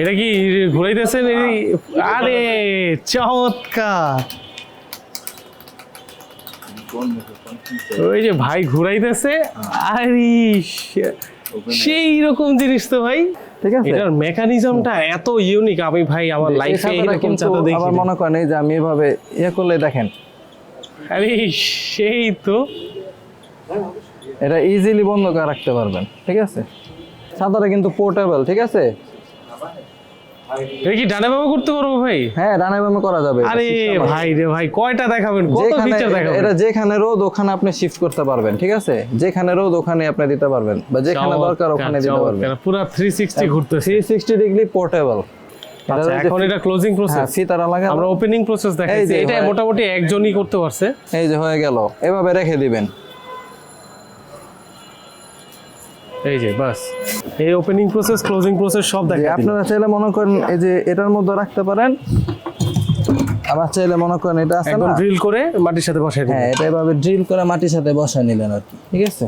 এটা কি ঘুরাইতেছেন আরে চমৎকার। ওই যে ভাই ঘুরাইতেছে আরে সেই রকম জিনিস তো ভাই। ঠিক আছে। এটার মেকানিজমটা এত ইউনিক আমি ভাই আমার লাইফে এরকম চাঁদা দেখি আবার মনে করেন যে আমি এভাবে ইয়ে করলে দেখেন। আরে সেই তো। এটা ইজিলি বন্ধ করে রাখতে পারবেন ঠিক আছে? ছাতাটা কিন্তু পোর্টেবল ঠিক আছে? এটা কি ডানে করতে পারব ভাই? হ্যাঁ ডানে বামে করা যাবে আরে ভাই রে ভাই কয়টা দেখাবেন? কত ফিচার দেখাবেন? এটা যেখানে রোদ ওখানে আপনি শিফট করতে পারবেন ঠিক আছে? যেখানে রোদ ওখানে আপনি দিতে পারবেন বা যেখানে দরকার ওখানে দিতে পারবেন। পুরো 360 ঘুরতেছে। থ্রি সিক্সটি ডিগ্রি পোর্টেবল আচ্ছা এখন এটা ক্লোজিং প্রসেস হ্যাঁ ফিতারা লাগা আমরা ওপেনিং প্রসেস দেখাইছি। এটা মোটামুটি একজনই করতে পারছে। এই যে হয়ে গেল। এভাবে রেখে দিবেন। এই যে বাস। এই ওপেনিং প্রসেস ক্লোজিং প্রসেস সব দেখে আপনারা চাইলে মনে করেন এই যে এটার মধ্যে রাখতে পারেন। আবার চাইলে মনে করেন এটা আছে না? ড্রিল করে মাটির সাথে বসাই দিবেন। হ্যাঁ এটা এভাবে ড্রিল করে মাটির সাথে বসায় নিলেন আর কি ঠিক আছে?